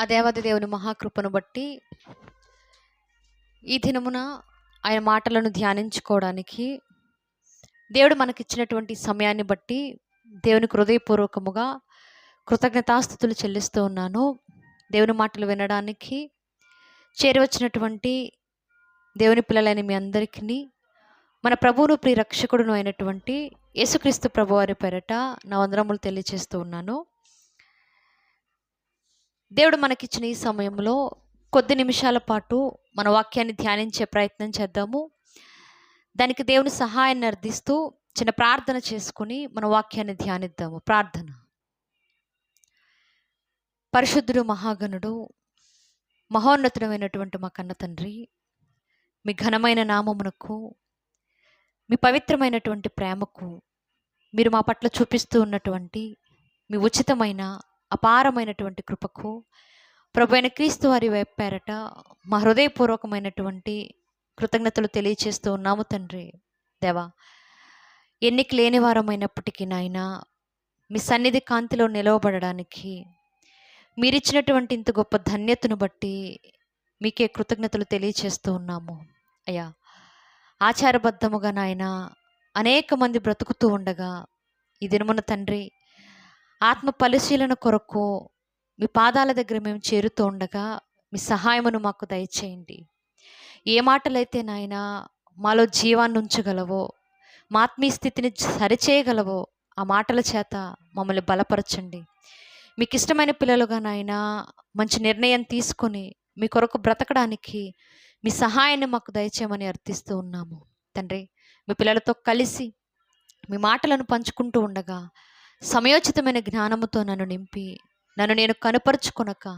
ఆ దేవాది దేవుని మహాకృపను బట్టి ఈ దినమున ఆయన మాటలను ధ్యానించుకోవడానికి దేవుడు మనకిచ్చినటువంటి సమయాన్ని బట్టి దేవునికి హృదయపూర్వకముగా కృతజ్ఞతాస్థుతులు చెల్లిస్తూ ఉన్నాను. దేవుని మాటలు వినడానికి చేరవచ్చినటువంటి దేవుని పిల్లలైన మీ అందరికీ మన ప్రభువును ప్రియ రక్షకుడును అయినటువంటి యేసుక్రీస్తు ప్రభువారి పేరట నా వందనములు తెలియజేస్తూ ఉన్నాను. దేవుడు మనకిచ్చిన ఈ సమయంలో కొద్ది నిమిషాల పాటు మన వాక్యాన్ని ధ్యానించే ప్రయత్నం చేద్దాము. దానికి దేవుని సహాయాన్ని అర్థిస్తూ చిన్న ప్రార్థన చేసుకుని మన వాక్యాన్ని ధ్యానిద్దాము. ప్రార్థన. పరిశుద్ధుడు మహాగణుడు మహోన్నతుడమైనటువంటి మా కన్న తండ్రి మీ ఘనమైన నామమునకు మీ పవిత్రమైనటువంటి ప్రేమకు మీరు మా పట్ల చూపిస్తూ ఉన్నటువంటి మీ ఉచితమైన అపారమైనటువంటి కృపకు ప్రభు అయిన క్రీస్తు వారి వైపారట మా హృదయపూర్వకమైనటువంటి కృతజ్ఞతలు తెలియచేస్తూ ఉన్నాము తండ్రి. దేవా ఎన్నిక లేని వారమైనప్పటికీ నాయన మీ సన్నిధి కాంతిలో నిలవబడడానికి మీరిచ్చినటువంటి ఇంత గొప్ప ధన్యతను బట్టి మీకే కృతజ్ఞతలు తెలియచేస్తూ ఉన్నాము. అయ్యా ఆచారబద్ధముగా నాయన అనేక మంది బ్రతుకుతూ ఉండగా ఈ దినమున తండ్రి ఆత్మ పరిశీలన కొరకు మీ పాదాల దగ్గర మేము చేరుతూ ఉండగా మీ సహాయమును మాకు దయచేయండి. ఏ మాటలైతే నాయన మాలో జీవాన్ని ఉంచగలవో మా ఆత్మీయ స్థితిని సరిచేయగలవో ఆ మాటల చేత మమ్మల్ని బలపరచండి. మీకు ఇష్టమైన పిల్లలుగా నాయన మంచి నిర్ణయం తీసుకొని మీ కొరకు బ్రతకడానికి మీ సహాయాన్ని మాకు దయచేయమని అర్థిస్తూ ఉన్నాము. తండ్రి మీ పిల్లలతో కలిసి మీ మాటలను పంచుకుంటూ ఉండగా సమయోచితమైన జ్ఞానముతో నన్ను నింపి నన్ను నేను కనుపరుచుకొనక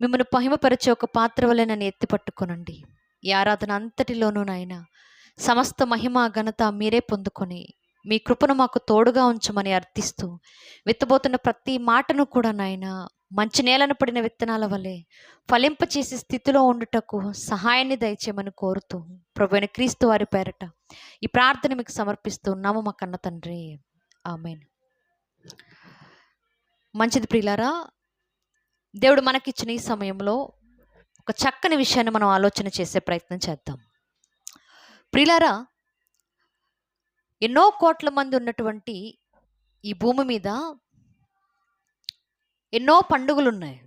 మిమ్మల్ని పహిమపరిచే ఒక పాత్ర వలె నన్ను ఎత్తిపట్టుకొనండి ఈ ఆరాధన అంతటిలోనూ నాయన సమస్త మహిమ ఘనత మీరే పొందుకొని మీ కృపను మాకు తోడుగా ఉంచమని అర్థిస్తూ విత్తబోతున్న ప్రతి మాటను కూడా నాయన మంచి నేలను పడిన విత్తనాల వలె ఫలింపచేసే స్థితిలో ఉండుటకు సహాయాన్ని దయచేయమని కోరుతూ ప్రభు క్రీస్తు వారి పేరట ఈ ప్రార్థన మీకు సమర్పిస్తూ ఉన్నాము మా కన్న తండ్రి. ఆమెను. మంచిది ప్రియులారా దేవుడు మనకిచ్చిన ఈ సమయంలో ఒక చక్కని విషయాన్ని మనం ఆలోచన చేసే ప్రయత్నం చేద్దాం. ప్రియులారా ఎన్నో కోట్ల మంది ఉన్నటువంటి ఈ భూమి మీద ఎన్నో పండుగలు ఉన్నాయి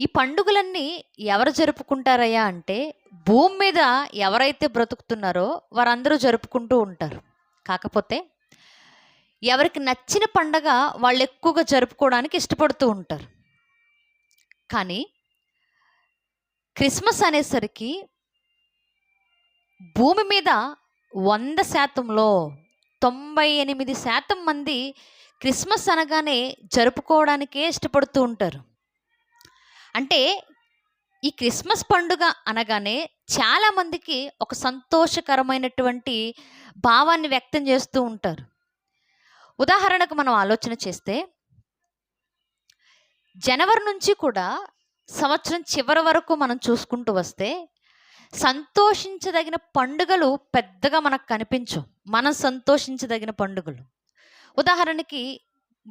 ఈ పండుగలన్నీ ఎవరు జరుపుకుంటారయ్యా అంటే భూమి మీద ఎవరైతే బ్రతుకుతున్నారో వారందరూ జరుపుకుంటూ ఉంటారు. కాకపోతే ఎవరికి నచ్చిన పండగ వాళ్ళు ఎక్కువగా జరుపుకోవడానికి ఇష్టపడుతూ ఉంటారు. కానీ క్రిస్మస్ అనేసరికి భూమి మీద వంద శాతంలో తొంభై ఎనిమిది శాతం మంది క్రిస్మస్ అనగానే జరుపుకోవడానికే ఇష్టపడుతూ ఉంటారు. అంటే ఈ క్రిస్మస్ పండుగ అనగానే చాలామందికి ఒక సంతోషకరమైనటువంటి భావాన్ని వ్యక్తం చేస్తూ ఉంటారు. ఉదాహరణకు మనం ఆలోచన చేస్తే జనవరి నుంచి కూడా సంవత్సరం చివరి వరకు మనం చూసుకుంటూ వస్తే సంతోషించదగిన పండుగలు పెద్దగా మనకు కనిపించవు. మనం సంతోషించదగిన పండుగలు. ఉదాహరణకి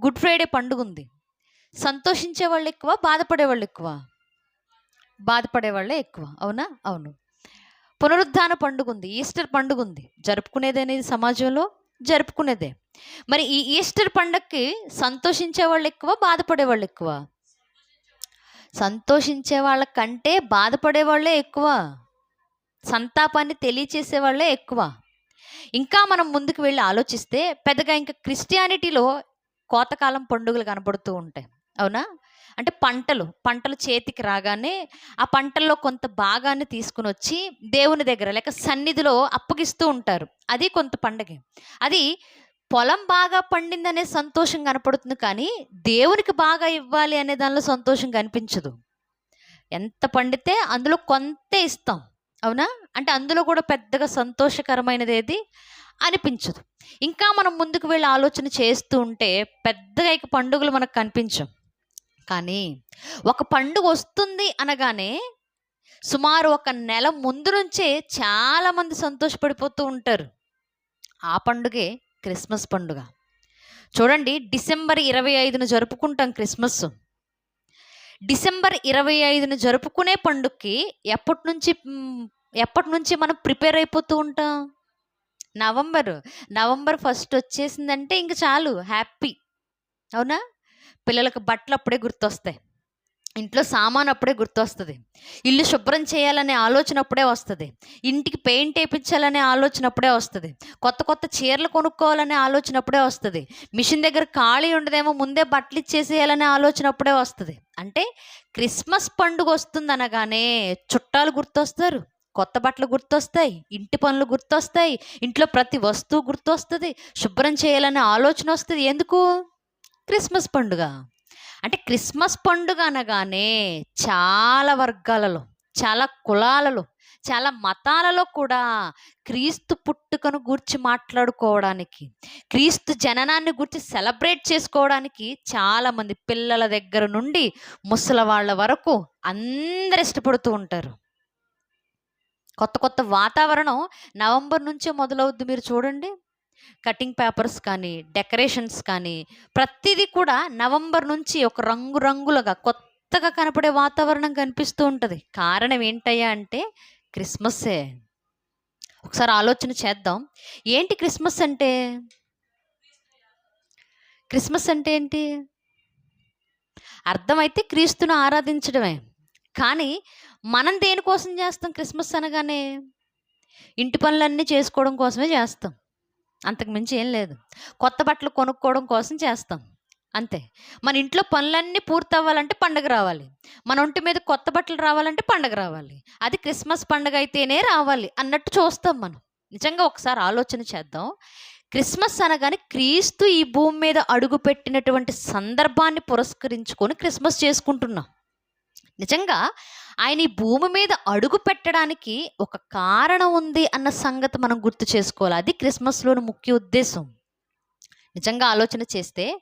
గుడ్ ఫ్రైడే పండుగ ఉంది. సంతోషించే వాళ్ళు ఎక్కువ బాధపడే వాళ్ళు ఎక్కువ. బాధపడే వాళ్ళే ఎక్కువ. అవునా? అవును. పునరుద్ధాన పండుగ ఉంది. ఈస్టర్ పండుగ ఉంది. జరుపుకునేది అనేది సమాజంలో జరుపుకునేదే. మరి ఈ ఈస్టర్ పండక్కి సంతోషించే వాళ్ళు ఎక్కువ బాధపడే వాళ్ళు ఎక్కువ. సంతోషించే వాళ్ళ కంటే బాధపడే వాళ్ళే ఎక్కువ సంతాపాన్ని తెలియచేసే వాళ్ళే ఎక్కువ. ఇంకా మనం ముందుకు వెళ్ళి ఆలోచిస్తే పెద్దగా ఇంకా క్రిస్టియానిటీలో కోతకాలం పండుగలు కనబడుతూ ఉంటాయి. అవునా? అంటే పంటలు పంటలు చేతికి రాగానే ఆ పంటల్లో కొంత భాగాన్ని తీసుకుని వచ్చి దేవుని దగ్గర లేక సన్నిధిలో అప్పగిస్తూ ఉంటారు. అది కొంత పండగే. అది పొలం బాగా పండిందనే సంతోషం కనపడుతుంది కానీ దేవునికి బాగా ఇవ్వాలి అనే దానిలో సంతోషం కనిపించదు. ఎంత పండితే అందులో కొంతే ఇస్తాం. అవునా? అంటే అందులో కూడా పెద్దగా సంతోషకరమైనది ఏది అనిపించదు. ఇంకా మనం ముందుకు వెళ్ళి ఆలోచన చేస్తూ ఉంటే పెద్దగా ఇక పండుగలు మనకు కనిపించం కానీ ఒక పండుగ వస్తుంది అనగానే సుమారు ఒక నెల ముందు నుంచే చాలామంది సంతోషపడిపోతూ ఉంటారు. ఆ పండుగే క్రిస్మస్ పండుగ. చూడండి డిసెంబర్ ఇరవై ఐదున జరుపుకుంటాం క్రిస్మస్. డిసెంబర్ ఇరవై ఐదున జరుపుకునే పండుగకి ఎప్పటి నుంచి ఎప్పటి నుంచి మనం ప్రిపేర్ అయిపోతూ ఉంటాం? నవంబర్. నవంబర్ ఫస్ట్ వచ్చేసిందంటే ఇంక చాలు హ్యాపీ. అవునా? పిల్లలకు బట్టలు అప్పుడే గుర్తొస్తాయి. ఇంట్లో సామాన్ అప్పుడే గుర్తొస్తుంది. ఇల్లు శుభ్రం చేయాలనే ఆలోచన అప్పుడే వస్తుంది. ఇంటికి పెయింట్ వేయించాలనే ఆలోచన అప్పుడే వస్తుంది. కొత్త కొత్త చీరలు కొనుక్కోవాలనే ఆలోచన అప్పుడే వస్తుంది. మిషన్ దగ్గర ఖాళీ ఉండదేమో ముందే బట్టలు ఇచ్చేసేయాలనే ఆలోచన అప్పుడే వస్తుంది. అంటే క్రిస్మస్ పండుగ వస్తుంది అనగానే చుట్టాలు గుర్తొస్తారు కొత్త బట్టలు గుర్తొస్తాయి ఇంటి పనులు గుర్తొస్తాయి ఇంట్లో ప్రతి వస్తువు గుర్తొస్తుంది శుభ్రం చేయాలనే ఆలోచన వస్తుంది. ఎందుకు? క్రిస్మస్ పండుగ. అంటే క్రిస్మస్ పండుగ అనగానే చాలా వర్గాలలో చాలా కులాలలో చాలా మతాలలో కూడా క్రీస్తు పుట్టుకను గూర్చి మాట్లాడుకోవడానికి క్రీస్తు జననాన్ని గురించి సెలబ్రేట్ చేసుకోవడానికి చాలామంది పిల్లల దగ్గర నుండి ముసలి వాళ్ళ వరకు అందరు ఇష్టపడుతూ ఉంటారు. కొత్త కొత్త వాతావరణం నవంబర్ నుంచే మొదలవుద్ది మీరు చూడండి. కటింగ్ పేపర్స్ కానీ డెకరేషన్స్ కానీ ప్రతిదీ కూడా నవంబర్ నుంచి ఒక రంగు రంగులుగా కొత్తగా కనపడే వాతావరణం కనిపిస్తూ ఉంటుంది. కారణం ఏంటయ్యా అంటే క్రిస్మస్సే ఒకసారి ఆలోచన చేద్దాం. ఏంటి క్రిస్మస్ అంటే? క్రిస్మస్ అంటే ఏంటి? అర్థమైతే క్రీస్తును ఆరాధించడమే. కానీ మనం దేనికోసం చేస్తాం క్రిస్మస్ అనగానే? ఇంటి పనులన్నీ చేసుకోవడం కోసమే చేస్తాం. అంతకు మించి ఏం లేదు. కొత్త బట్టలు కొనుక్కోవడం కోసం చేస్తాం. అంతే. మన ఇంట్లో పనులన్నీ పూర్తి అవ్వాలంటే పండగ రావాలి. మన ఒంటి మీద కొత్త బట్టలు రావాలంటే పండగ రావాలి. అది క్రిస్మస్ పండగ అయితేనే రావాలి అన్నట్టు చూస్తాం మనం. నిజంగా ఒకసారి ఆలోచన చేద్దాం. క్రిస్మస్ అనగానే క్రీస్తు ఈ భూమి మీద అడుగు పెట్టినటువంటి సందర్భాన్ని పురస్కరించుకొని క్రిస్మస్ చేసుకుంటున్నాం. నిజంగా ఆయన ఈ భూమి మీద అడుగు పెట్టడానికి ఒక కారణం ఉంది అన్న సంగతి మనం గుర్తు చేసుకోవాలి. అది క్రిస్మస్లోని ముఖ్య ఉద్దేశం. నిజంగా ఆలోచన చేస్తే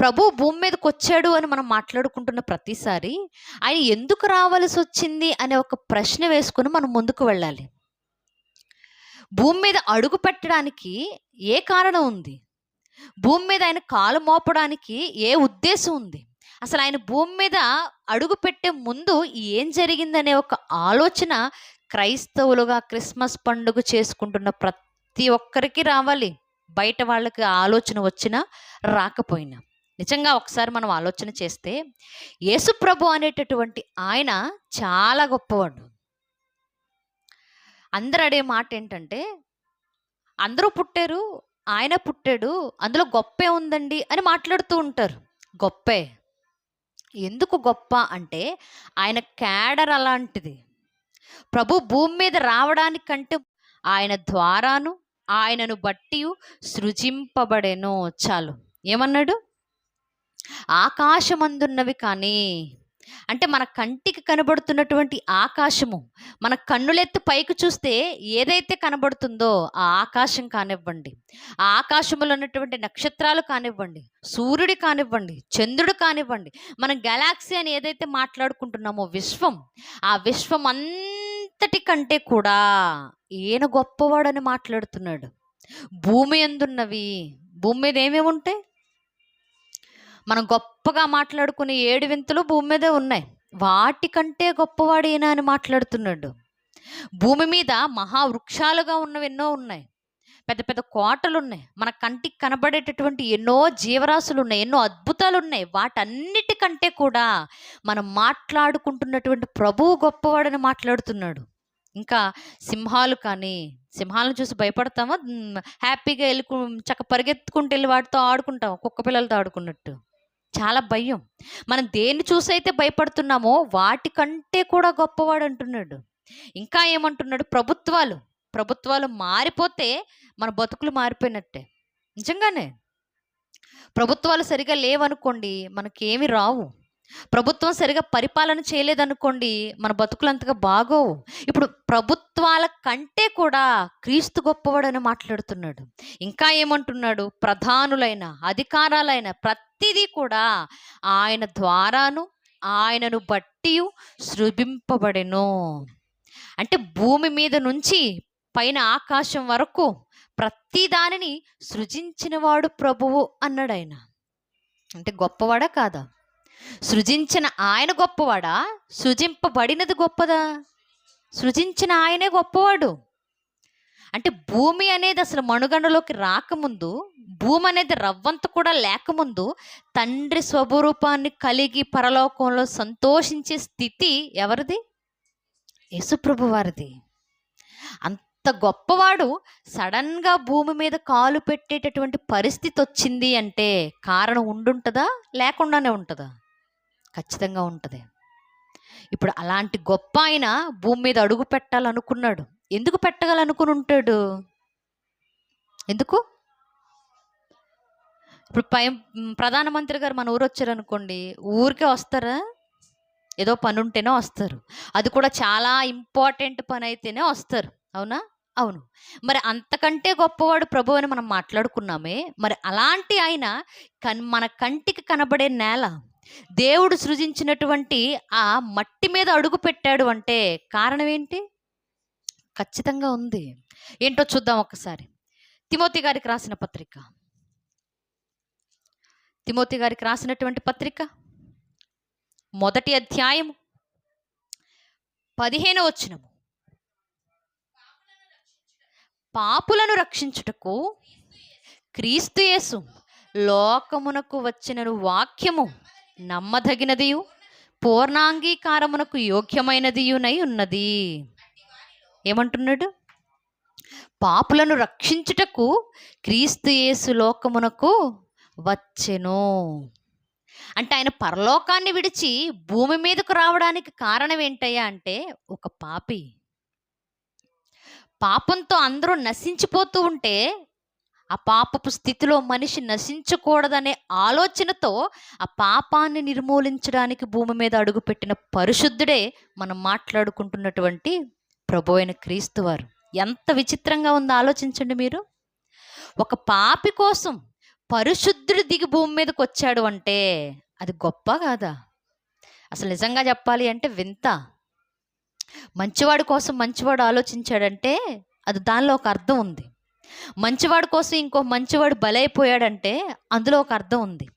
ప్రభు భూమి మీదకి వచ్చాడు అని మనం మాట్లాడుకుంటున్న ప్రతిసారి ఆయన ఎందుకు రావాల్సి వచ్చింది అనే ఒక ప్రశ్న వేసుకుని మనం ముందుకు వెళ్ళాలి. భూమి మీద అడుగు పెట్టడానికి ఏ కారణం ఉంది? భూమి మీద ఆయన కాలు మోపడానికి ఏ ఉద్దేశం ఉంది? అసలు ఆయన భూమి మీద అడుగు పెట్టే ముందు ఏం జరిగిందనే ఒక ఆలోచన క్రైస్తవులుగా క్రిస్మస్ పండుగ చేసుకుంటున్న ప్రతి ఒక్కరికి రావాలి. బయట వాళ్ళకి ఆలోచన వచ్చినా రాకపోయినా. నిజంగా ఒకసారి మనం ఆలోచన చేస్తే యేసుప్రభు అనేటటువంటి ఆయన చాలా గొప్పవాడు. అందరు అడే మాట ఏంటంటే అందరూ పుట్టారు ఆయన పుట్టాడు అందులో గొప్పే ఉందండి అని మాట్లాడుతూ ఉంటారు. గొప్పే. ఎందుకు గొప్ప అంటే ఆయన క్యాడర్ అలాంటిది. ప్రభు భూమి మీద రావడానికంటే ఆయన ద్వారాను ఆయనను బట్టి సృజింపబడెను చాలు. ఏమన్నాడు? ఆకాశమందున్నవి కానీ అంటే మన కంటికి కనబడుతున్నటువంటి ఆకాశము మన కన్నులెత్తి పైకి చూస్తే ఏదైతే కనబడుతుందో ఆ ఆకాశం కానివ్వండి ఆ ఆకాశంలో ఉన్నటువంటి నక్షత్రాలు కానివ్వండి సూర్యుడు కానివ్వండి చంద్రుడు కానివ్వండి మనం గెలాక్సీ అని ఏదైతే మాట్లాడుకుంటున్నామో విశ్వం ఆ విశ్వం అంతటి కంటే కూడా ఈయన గొప్పవాడని మాట్లాడుతున్నాడు. భూమి ఎందున్నవి? భూమి మీద ఏమేమి ఉంటాయి మనం గొప్పగా మాట్లాడుకునే ఏడు వింతలు భూమి మీదే ఉన్నాయి. వాటికంటే గొప్పవాడు ఈయన అని మాట్లాడుతున్నాడు. భూమి మీద మహావృక్షాలుగా ఉన్నవి ఎన్నో ఉన్నాయి. పెద్ద పెద్ద కోటలు ఉన్నాయి. మన కంటికి కనబడేటటువంటి ఎన్నో జీవరాశులు ఉన్నాయి. ఎన్నో అద్భుతాలు ఉన్నాయి. వాటన్నిటికంటే కూడా మనం మాట్లాడుకుంటున్నటువంటి ప్రభువు గొప్పవాడని మాట్లాడుతున్నాడు. ఇంకా సింహాలు కానీ సింహాలను చూసి భయపడతామా? హ్యాపీగా వెళ్ళి చక్క పరిగెత్తుకుంటూ వెళ్ళి వాటితో ఆడుకుంటాం. కుక్క పిల్లలతో ఆడుకున్నట్టు. చాలా భయం. మనం దేన్ని చూసైతే భయపడుతున్నామో వాటికంటే కూడా గొప్పవాడు అంటున్నాడు ఇంకా ఏమంటున్నాడు? ప్రభుత్వాలు. ప్రభుత్వాలు మారిపోతే మన బతుకులు మారిపోయినట్టే. నిజంగానే. ప్రభుత్వాలు సరిగా లేవనుకోండి మనకేమి రావు. ప్రభుత్వం సరిగా పరిపాలన చేయలేదనుకోండి మన బతుకులు అంతగా బాగోవు. ఇప్పుడు ప్రభుత్వాల కంటే కూడా క్రీస్తు గొప్పవాడని మాట్లాడుతున్నాడు. ఇంకా ఏమంటున్నాడు? ప్రధానులైన అధికారాలైన ప్రతిదీ కూడా ఆయన ద్వారాను ఆయనను బట్టి సృజింపబడెను. అంటే భూమి మీద నుంచి పైన ఆకాశం వరకు ప్రతి దానిని సృజించినవాడు ప్రభువు అన్నాడు ఆయన అంటే గొప్పవాడా కాదా? సృజించిన ఆయన గొప్పవాడా? సృజింపబడినది గొప్పదా? సృజించిన ఆయనే గొప్పవాడు. అంటే భూమి అనేది అసలు మనుగడలోకి రాకముందు భూమి అనేది రవ్వంత కూడా లేకముందు తండ్రి స్వరూపాన్ని కలిగి పరలోకంలో సంతోషించే స్థితి ఎవరిది? యేసుప్రభు వారిది. అంత గొప్పవాడు సడన్గా భూమి మీద కాలు పెట్టేటటువంటి పరిస్థితి వచ్చింది అంటే కారణం ఉండుంటుందా? లేకుండానే ఉంటుందా? ఖచ్చితంగా ఉంటుంది. ఇప్పుడు అలాంటి గొప్ప ఆయన భూమి మీద అడుగు పెట్టాలనుకున్నాడు. ఎందుకు పెట్టగలనుకుని ఉంటాడు? ఎందుకు? ఇప్పుడు పై ప్రధానమంత్రి గారు మన ఊరు వచ్చారనుకోండి ఊరికే వస్తారా? ఏదో పని ఉంటేనే వస్తారు. అది కూడా చాలా ఇంపార్టెంట్ పని అయితేనే వస్తారు. అవునా? అవును. మరి అంతకంటే గొప్పవాడు ప్రభు అని మనం మాట్లాడుకున్నామే. మరి అలాంటి ఆయన కన్ మన కంటికి కనబడే నేల దేవుడు సృజించినటువంటి ఆ మట్టి మీద అడుగు పెట్టాడు అంటే కారణం ఏంటి? ఖచ్చితంగా ఉంది. ఏంటో చూద్దాం ఒకసారి. తిమోతి గారికి రాసిన పత్రిక. తిమోతి గారికి రాసినటువంటి పత్రిక. మొదటి అధ్యాయం పదిహేను వచ్చినము పాపులను రక్షించుటకు క్రీస్తు యేసు లోకమునకు వచ్చిన వాక్యము. నమ్మదగినదియు పూర్ణాంగీకారమునకు యోగ్యమైనదియునై ఉన్నది. ఏమంటున్నాడు? పాపులను రక్షించుటకు క్రీస్తు యేసు లోకమునకు వచ్చెను. అంటే ఆయన పరలోకాన్ని విడిచి భూమి మీదకు రావడానికి కారణం ఏంటయ్యా అంటే ఒక పాపి. పాపంతో అందరూ నశించిపోతూ ఉంటే ఆ పాపపు స్థితిలో మనిషి నశించకూడదనే ఆలోచనతో ఆ పాపాన్ని నిర్మూలించడానికి భూమి మీద అడుగుపెట్టిన పరిశుద్ధుడే మనం మాట్లాడుకుంటున్నటువంటి ప్రభు అయిన క్రీస్తు వారు. ఎంత విచిత్రంగా ఉందో ఆలోచించండి మీరు. ఒక పాపి కోసం పరిశుద్ధుడు దిగి భూమి మీదకి వచ్చాడు అంటే అది గొప్ప కాదా? అసలు నిజంగా చెప్పాలి అంటే వింత. మంచివాడి కోసం మంచివాడు ఆలోచించాడంటే అది దానిలో ఒక అర్థం ఉంది. మంచివాడు కోసం ఇంకో మంచివాడు బలైపోయాడంటే అందులో ఒక అర్థం ఉంది.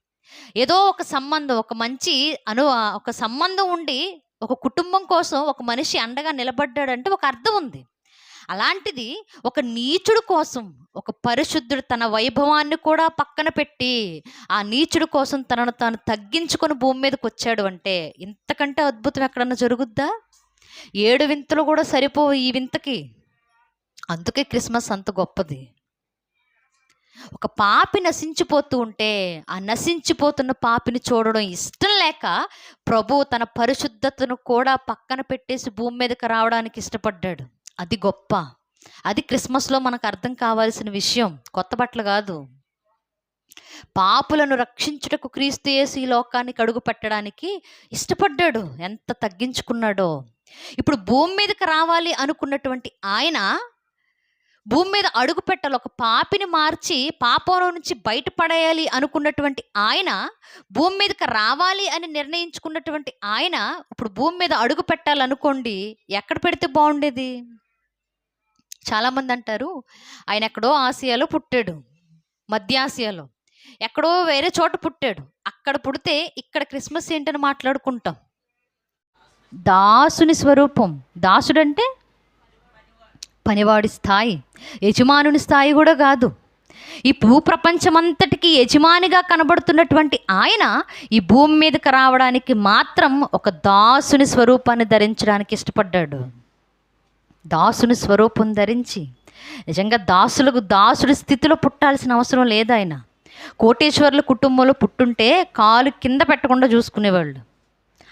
ఏదో ఒక సంబంధం ఒక మంచి అను ఒక సంబంధం ఉండి ఒక కుటుంబం కోసం ఒక మనిషి అండగా నిలబడ్డాడంటే ఒక అర్థం ఉంది. అలాంటిది ఒక నీచుడు కోసం ఒక పరిశుద్ధుడు తన వైభవాన్ని కూడా పక్కన పెట్టి ఆ నీచుడు కోసం తనను తాను తగ్గించుకొని భూమి మీదకి వచ్చాడు అంటే ఇంతకంటే అద్భుతం ఎక్కడన్నా జరుగుద్దా? ఏడు వింతలు కూడా సరిపోవు ఈ వింతకి. అందుకే క్రిస్మస్ అంత గొప్పది. ఒక పాపి నశించిపోతూ ఉంటే ఆ నశించిపోతున్న పాపిని చూడడం ఇష్టం లేక ప్రభు తన పరిశుద్ధతను కూడా పక్కన పెట్టేసి భూమి మీదకి రావడానికి ఇష్టపడ్డాడు. అది గొప్ప. అది క్రిస్మస్లో మనకు అర్థం కావాల్సిన విషయం. కొత్త బట్టలు కాదు. పాపులను రక్షించుటకు క్రీస్తు యేసు ఈ లోకానికి అడుగు పెట్టడానికి ఇష్టపడ్డాడు. ఎంత తగ్గించుకున్నాడో. ఇప్పుడు భూమి మీదకి రావాలి అనుకున్నటువంటి ఆయన భూమి మీద అడుగు పెట్టాలి. ఒక పాపిని మార్చి పాపంలో నుంచి బయటపడేయాలి అనుకున్నటువంటి ఆయన భూమి మీదకి రావాలి అని నిర్ణయించుకున్నటువంటి ఆయన ఇప్పుడు భూమి మీద అడుగు పెట్టాలనుకోండి ఎక్కడ పెడితే బాగుండేది? చాలామంది అంటారు ఆయన ఎక్కడో ఆసియాలో పుట్టాడు మధ్య ఆసియాలో ఎక్కడో వేరే చోట పుట్టాడు. అక్కడ పుడితే ఇక్కడ క్రిస్మస్ ఏంటని మాట్లాడుకుంటాం. దాసుని స్వరూపం. దాసుడంటే పనివాడి స్థాయి యజమానుని స్థాయి కూడా కాదు. ఈ భూప్రపంచమంతటికి యజమానిగా కనబడుతున్నటువంటి ఆయన ఈ భూమి మీదకి రావడానికి మాత్రం ఒక దాసుని స్వరూపాన్ని ధరించడానికి ఇష్టపడ్డాడు. దాసుని స్వరూపం ధరించి నిజంగా దాసులకు దాసుడి స్థితిలో పుట్టాల్సిన అవసరం లేదు ఆయన. కోటేశ్వర్ల కుటుంబంలో పుట్టుంటే కాలు కింద పెట్టకుండా చూసుకునేవాళ్ళు.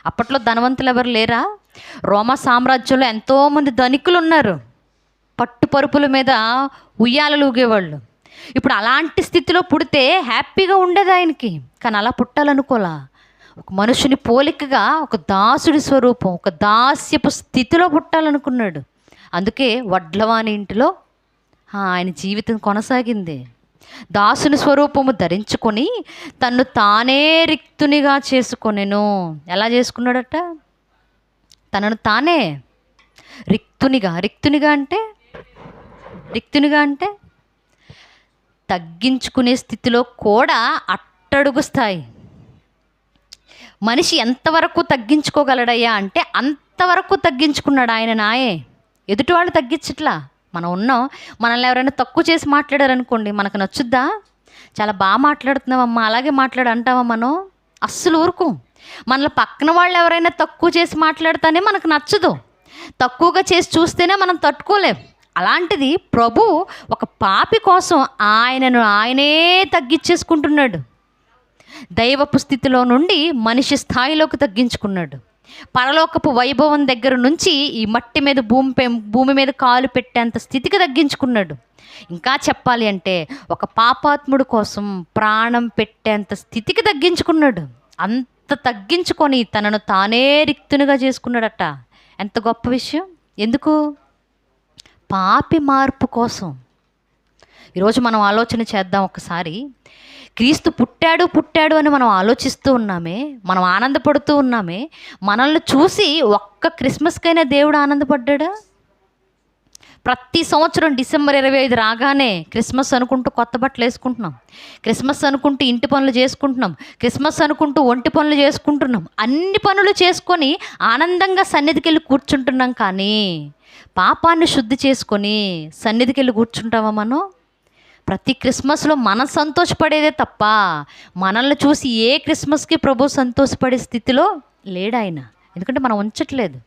అప్పట్లో ధనవంతులు ఎవరు లేరా? రోమా సామ్రాజ్యంలో ఎంతోమంది ధనికులు ఉన్నారు. పట్టు పరుపుల మీద ఉయ్యాలలు ఊగేవాళ్ళు. ఇప్పుడు అలాంటి స్థితిలో పుడితే హ్యాపీగా ఉండేది ఆయనకి. కానీ అలా పుట్టాలనుకోలా. ఒక మనుషుని పోలికగా ఒక దాసుడి స్వరూపం ఒక దాస్యపు స్థితిలో పుట్టాలనుకున్నాడు. అందుకే వడ్లవాని ఇంటిలో ఆయన జీవితం కొనసాగింది. దాసుని స్వరూపము ధరించుకొని తన్ను తానే రిక్తునిగా చేసుకొనెను. ఎలా చేసుకున్నాడట? తనను తానే రిక్తునిగా. రిక్తునిగా అంటే రిక్తునిగా అంటే తగ్గించుకునే స్థితిలో కూడా అట్టడుగు స్థాయి మనిషి ఎంతవరకు తగ్గించుకోగలడయ్యా అంటే అంతవరకు తగ్గించుకున్నాడు ఆయన నాయే. ఎదుటి వాళ్ళు తగ్గించట్లా. మనం ఉన్నాం. మనల్ని ఎవరైనా తక్కువ చేసి మాట్లాడారనుకోండి మనకు నచ్చుద్దా? చాలా బాగా మాట్లాడుతున్నావమ్మా అలాగే మాట్లాడు అంటావా మనం? అస్సలు ఊరుకు. మనల్ని పక్కన వాళ్ళు ఎవరైనా తక్కువ చేసి మాట్లాడితేనే మనకు నచ్చదు. తక్కువగా చేసి చూస్తేనే మనం తట్టుకోలేం. అలాంటిది ప్రభు ఒక పాపి కోసం ఆయనను ఆయనే తగ్గించేసుకుంటున్నాడు. దైవపు స్థితిలో నుండి మనిషి స్థాయిలోకి తగ్గించుకున్నాడు. పరలోకపు వైభవం దగ్గర నుంచి ఈ మట్టి మీద భూమి భూమి మీద కాలు పెట్టేంత స్థితికి తగ్గించుకున్నాడు. ఇంకా చెప్పాలి అంటే ఒక పాపాత్ముడు కోసం ప్రాణం పెట్టేంత స్థితికి తగ్గించుకున్నాడు. అంత తగ్గించుకొని తనను తానే రిక్తునిగా చేసుకున్నాడట. ఎంత గొప్ప విషయం. ఎందుకు? పాపి మార్పు కోసం. ఈరోజు మనం ఆలోచన చేద్దాం ఒకసారి. క్రీస్తు పుట్టాడు పుట్టాడు అని మనం ఆలోచిస్తూ ఉన్నామే మనం ఆనందపడుతూ ఉన్నామే మనల్ని చూసి ఒక్క క్రిస్మస్కైనా దేవుడు ఆనందపడ్డా ప్రతి సంవత్సరం డిసెంబర్ ఇరవై ఐదు రాగానే క్రిస్మస్ అనుకుంటూ కొత్త బట్టలు వేసుకుంటున్నాం. క్రిస్మస్ అనుకుంటూ ఇంటి పనులు చేసుకుంటున్నాం. క్రిస్మస్ అనుకుంటూ ఒంటి పనులు చేసుకుంటున్నాం. అన్ని పనులు చేసుకొని ఆనందంగా సన్నిధికి వెళ్ళి కూర్చుంటున్నాం కానీ పాపాన్ని శుద్ధి చేసుకొని సన్నిధికి వెళ్ళి కూర్చుంటామా మనం? ప్రతి క్రిస్మస్లో మనం సంతోషపడేదే తప్ప మనల్ని చూసి ఏ క్రిస్మస్కి ప్రభు సంతోషపడే స్థితిలో లేడు ఆయన ఎందుకంటే మనం ఉంచట్లేదు.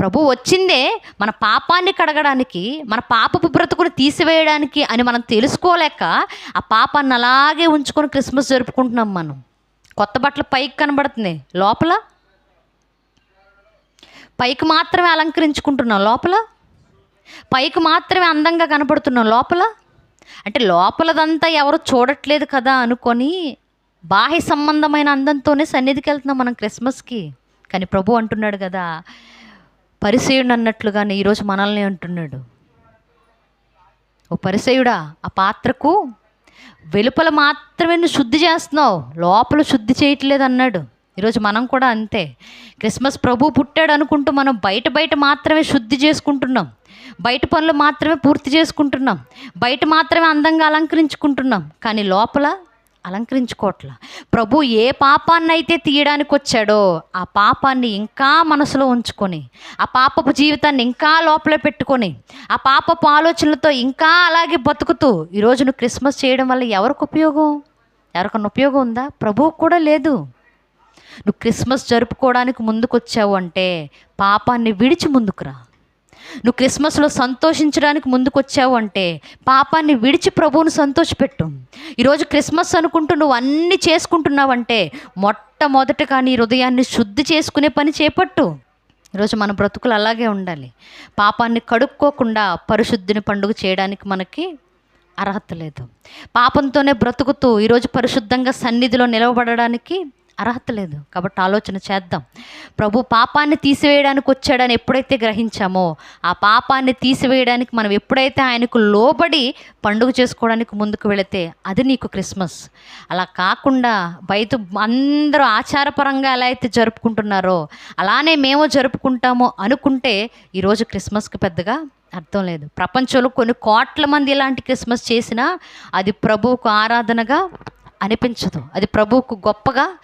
ప్రభు వచ్చిందే మన పాపాన్ని కడగడానికి మన పాపపు బ్రతుకుని తీసివేయడానికి అని మనం తెలుసుకోలేక ఆ పాపాన్ని అలాగే ఉంచుకొని క్రిస్మస్ జరుపుకుంటున్నాం మనం. కొత్త బట్టలు పైకి కనబడుతున్నాయి. లోపల పైకి మాత్రమే అలంకరించుకుంటున్నాం లోపల? పైకి మాత్రమే అందంగా కనపడుతున్నాం లోపల? అంటే లోపలదంతా ఎవరు చూడట్లేదు కదా అనుకొని బాహ్య సంబంధమైన అందంతోనే సన్నిధికి వెళ్తున్నాం మనం క్రిస్మస్కి. కానీ ప్రభు అంటున్నాడు కదా పరిసేయుడు అన్నట్లుగానే ఈరోజు మనల్ని అంటున్నాడు. ఓ పరిసేయుడా ఆ పాత్రకు వెలుపల మాత్రమే నువ్వు శుద్ధి చేస్తున్నావు లోపల శుద్ధి చేయట్లేదు అన్నాడు. ఈరోజు మనం కూడా అంతే. క్రిస్మస్ ప్రభు పుట్టాడు అనుకుంటూ మనం బయట బయట మాత్రమే శుద్ధి చేసుకుంటున్నాం. బయట పనులు మాత్రమే పూర్తి చేసుకుంటున్నాం. బయట మాత్రమే అందంగా అలంకరించుకుంటున్నాం. కానీ లోపల అలంకరించుకోవట్లా. ప్రభు ఏ పాపాన్ని అయితే తీయడానికి వచ్చాడో ఆ పాపాన్ని ఇంకా మనసులో ఉంచుకొని ఆ పాపపు జీవితాన్ని ఇంకా లోపల పెట్టుకొని ఆ పాపపు ఆలోచనలతో ఇంకా అలాగే బతుకుతూ ఈరోజు నువ్వు క్రిస్మస్ చేయడం వల్ల ఎవరికి ఉపయోగం? ఎవరికన్నా ఉపయోగం ఉందా? ప్రభువు కూడా లేదు. నువ్వు క్రిస్మస్ జరుపుకోవడానికి ముందుకొచ్చావు అంటే పాపాన్ని విడిచి ముందుకురా. నువ్వు క్రిస్మస్లో సంతోషించడానికి ముందుకు వచ్చావు అంటే పాపాన్ని విడిచి ప్రభువును సంతోషపెట్టు. ఈరోజు క్రిస్మస్ అనుకుంటూ నువ్వు అన్నీ చేసుకుంటున్నావంటే మొట్టమొదటగా నీ హృదయాన్ని శుద్ధి చేసుకునే పని చేపట్టు. ఈరోజు మన బ్రతుకులు అలాగే ఉండాలి. పాపాన్ని కడుక్కోకుండా పరిశుద్ధిని పండుగ చేయడానికి మనకి అర్హత లేదు. పాపంతోనే బ్రతుకుతూ ఈరోజు పరిశుద్ధంగా సన్నిధిలో నిలవబడడానికి అర్హత లేదు కాబట్టి ఆలోచన చేద్దాం. ప్రభు పాపాన్ని తీసివేయడానికి వచ్చాడని ఎప్పుడైతే గ్రహించామో ఆ పాపాన్ని తీసివేయడానికి మనం ఎప్పుడైతే ఆయనకు లోబడి పండుగ చేసుకోవడానికి ముందుకు వెళితే అది నీకు క్రిస్మస్. అలా కాకుండా బయట అందరూ ఆచారపరంగా ఎలా అయితే జరుపుకుంటున్నారో అలానే మేము జరుపుకుంటామో అనుకుంటే ఈరోజు క్రిస్మస్కి పెద్దగా అర్థం లేదు. ప్రపంచంలో కొన్ని కోట్ల మంది ఇలాంటి క్రిస్మస్ చేసినా అది ప్రభువుకు ఆరాధనగా అనిపించదు. అది ప్రభువుకు గొప్పగా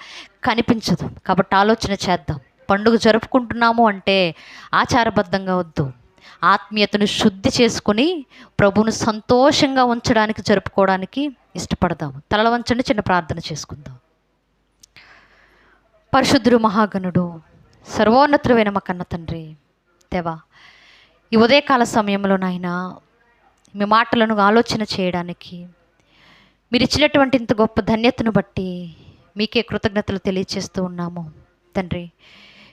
కనిపించదు. కాబట్టి ఆలోచన చేద్దాం. పండుగ జరుపుకుంటున్నాము అంటే ఆచారబద్ధంగా వద్దు. ఆత్మీయతను శుద్ధి చేసుకుని ప్రభువును సంతోషంగా ఉంచడానికి జరుపుకోవడానికి ఇష్టపడదాం తలల వంచండి చిన్న ప్రార్థన చేసుకుందాం. పరిశుద్ధుడు మహాగణుడు సర్వోన్నతుడైన మా కన్న తండ్రి దేవా ఈ ఉదయకాల సమయంలో నాయన మీ మాటలను ఆలోచన చేయడానికి మీరు ఇచ్చినటువంటి ఇంత గొప్ప ధన్యతను బట్టి మీకే కృతజ్ఞతలు తెలియచేస్తూ ఉన్నాము. తండ్రి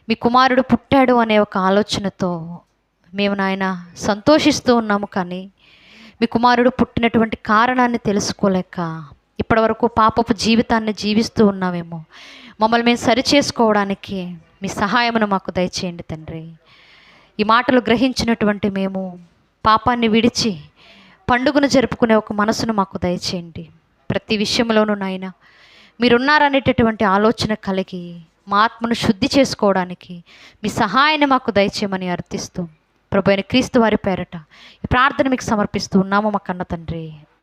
మీ కుమారుడు పుట్టాడు అనే ఒక ఆలోచనతో మేము నాయన సంతోషిస్తూ ఉన్నాము కానీ మీ కుమారుడు పుట్టినటువంటి కారణాన్ని తెలుసుకోలేక ఇప్పటివరకు పాపపు జీవితాన్ని జీవిస్తూ ఉన్నామేమో. మమ్మల్ని మేము సరిచేసుకోవడానికి మీ సహాయమును మాకు దయచేయండి తండ్రి. ఈ మాటలు గ్రహించినటువంటి మేము పాపాన్ని విడిచి పండుగను జరుపుకునే ఒక మనసును మాకు దయచేయండి. ప్రతి విషయంలోనూ నాయన. మీరున్నారనేటటువంటి ఆలోచన కలిగి మా ఆత్మను శుద్ధి చేసుకోవడానికి మీ సహాయాన్ని మాకు దయచేయమని అర్థిస్తూ ప్రభు అయిన క్రీస్తు వారి పేరట ఈ ప్రార్థన మీకు సమర్పిస్తూ ఉన్నాము మా కన్న తండ్రి.